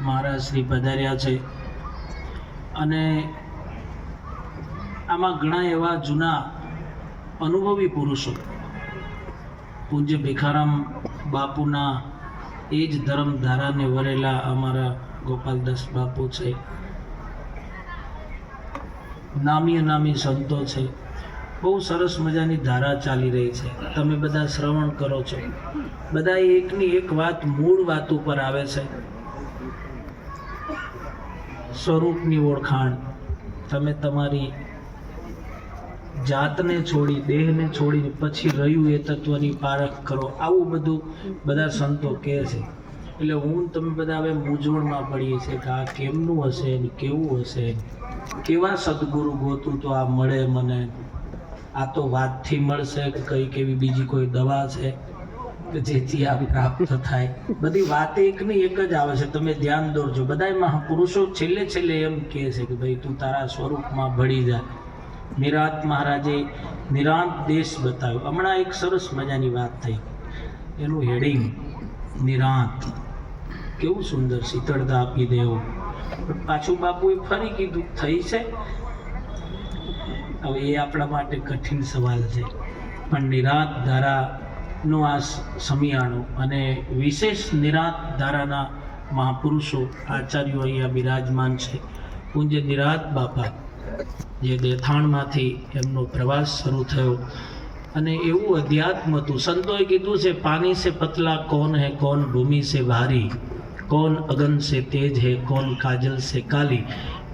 મહારાજ શ્રી પધાર્યા છે. અને આમાં ઘણા એવા જૂના અનુભવી પુરુષો. પૂજ્ય ભિખારામ બાપુના એ જ ધર્મ ધારાને વરેલા અમારા ગોપાલદાસ બાપુ છે. નામી અનામી સંતો છે. બહુ સરસ મજાની ધારા ચાલી રહી છે. તમે બધા શ્રવણ કરો છો. બધા એકની એક વાત મૂળ વાત ઉપર આવે છે. સ્વરૂપની ઓળખાણ. તમે તમારી જાતને છોડી, દેહને છોડીને પછી રહ્યું એ તત્વની પારખ કરો. આવું બધું બધા સંતો કહે છે. એટલે હું તમે બધા હવે મૂંઝવણમાં પડીએ છીએ કે આ કેમનું હશે ને કેવું હશે કેવા સદગુરુ ગોતું તો આ મળે મને? આ તો વાતથી મળશે કે કઈ કેવી બીજી કોઈ દવા છે? જેથી આ પ્રાપ્ત થાય. બધી વાત એકની એક જ આવે છે. તમે ધ્યાન દોરજો. બધા મહાપુરુષો છેલ્લે છેલ્લે એમ કહે છે કે ભાઈ તું તારા સ્વરૂપમાં ભળી જા. નિરાંત મહારાજે નિરાંત દેશ બતાવ્યો. હમણાં એક સરસ મજાની વાત થઈ. એનું હેડિંગ નિરાંત. કેવું સુંદર શીતળતા આપી દેવો પાછું બાપુએ ફરી કીધું, થઈ છે? હવે એ આપણા માટે કઠિન સવાલ છે. પણ નિરાત ધારાનો આ સમિયાણું અને વિશેષ નિરાત ધારાના મહાપુરુષો આચાર્યો અહીંયા બિરાજમાન છે. પૂજ્ય નિરાત બાપા, જે દેથાણમાંથી એમનો પ્રવાસ શરૂ થયો. અને એવું અધ્યાત્મ હતું. સંતોએ કીધું છે પાણી સે પતલા કોણ હે, કોન ભૂમિ સે ભારી? કોન અગન સે તેજ હે, કોન કાજલ સે કાલી?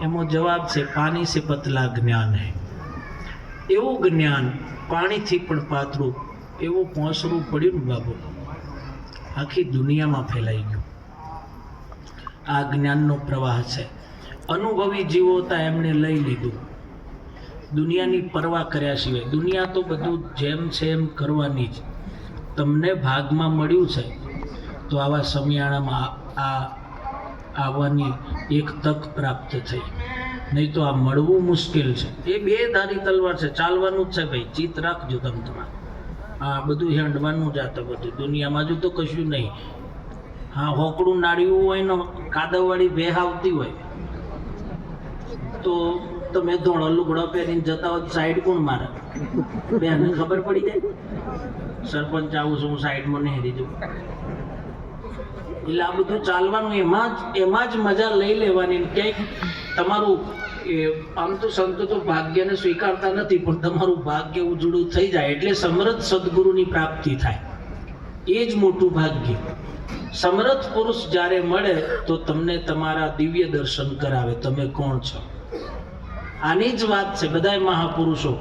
એમો જવાબ છે પાણી સે પતલા જ્ઞાન હે. એવું જ્ઞાન પાણીથી પણ પાતળું એવું પહોંચવું પડ્યું ને બાબુ આખી દુનિયામાં ફેલાઈ ગયું. આ જ્ઞાનનો પ્રવાહ છે. અનુભવી જીવો હતા એમણે લઈ લીધું. દુનિયાની પરવા કર્યા સિવાય. દુનિયા તો બધું જેમ છે એમ કરવાની જ. તમને ભાગમાં મળ્યું છે. તો આવા સમિયાણામાં આ આવવાની એક તક પ્રાપ્ત થઈ. નહીં તો આ મળવું મુશ્કેલ છે. એ બે ધારી તલવાર છે. ચાલવાનું જ છે ભાઈ. ચિત રાખજો તમે તમારે. હા, બધું હેંડવાનું જ હતું બધું. દુનિયામાં જ તો કશું નહીં. હા, હોકડું નાળિયું હોય ને કાદવવાળી ભેહ આવતી હોય, તો તમે ધોળો લુગડો પહેરીને જતા હોય સાઈડ કોણ મારે? બેને ખબર પડી જાય? સરપંચ આવું છું, હું સાઈડમાં નહેરી હેરી જઉં એટલે આ બધું ચાલવાનું, એમાં જ એમાં જ મજા લઈ લેવાની ક્યાંક તમારું એ આમ તો સંતો તો ભાગ્યને સ્વીકારતા નથી, પણ તમારું ભાગ્ય ઉજળું થઈ જાય એટલે સમૃદ્ધ સદગુરુની પ્રાપ્તિ થાય. એ જ મોટું ભાગ્ય. સમર્થ પુરુષ જ્યારે મળે તો તમને તમારા દિવ્ય દર્શન કરાવે. તમે કોણ છો? આની જ વાત છે બધાય મહાપુરુષો,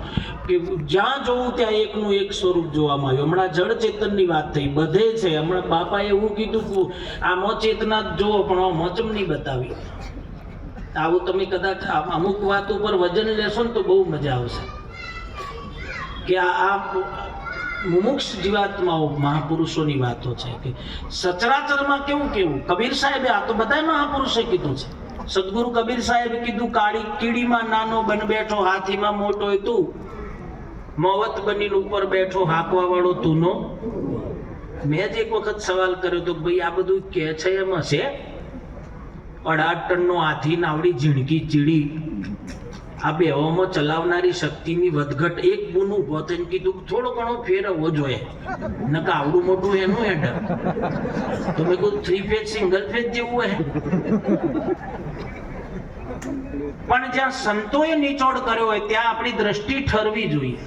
કે જ્યાં જોવું ત્યાં એકનું એક સ્વરૂપ જોવામાં આવ્યું હમણાં જળ ચેતનની વાત થઈ. બધે છે. હમણાં બાપાએ એવું કીધું આ મચેતના જ જુઓ, પણ આ મચમ નહીં બતાવી. આવું તમે કદાચ અમુક વાત ઉપર વજન લેશો ને તો બહુ મજા આવશે. કે આ મુમુક્ષ જીવાત્માઓ મહાપુરુષોની વાતો છે કે સચરાચરમાં કેવું કેવું? કબીર સાહેબે આ તો બધા મહાપુરુષે કીધું છે. સદગુરુ કબીર સાહેબે કીધું, કાળી કીડીમાં નાનો બન બેઠો, હાથીમાં મોટો તું. મોવત બનીને ઉપર બેઠો હાંકવા વાળો તુંનો મેં જ એક વખત સવાલ કર્યો તો ભાઈ આ બધું કે છે એમ હશે? અઢાર ટનનો હાથી નાવડી ઝીણકી ચીડી. આ બેવામાં ચલાવનારી શક્તિની વધઘટ એક બૂન ઊભો થઈને કીધું થોડો ઘણો ફેર હોવો જોઈએ. નકા આવડું મોટું એનું હેડર તો મેં કહ્યું થ્રી ફેજ સિંગલ ફેજ જેવું હે? પણ જ્યાં સંતોએ નિચોડ કર્યો હોય, ત્યાં આપણી દ્રષ્ટિ ઠરવી જોઈએ.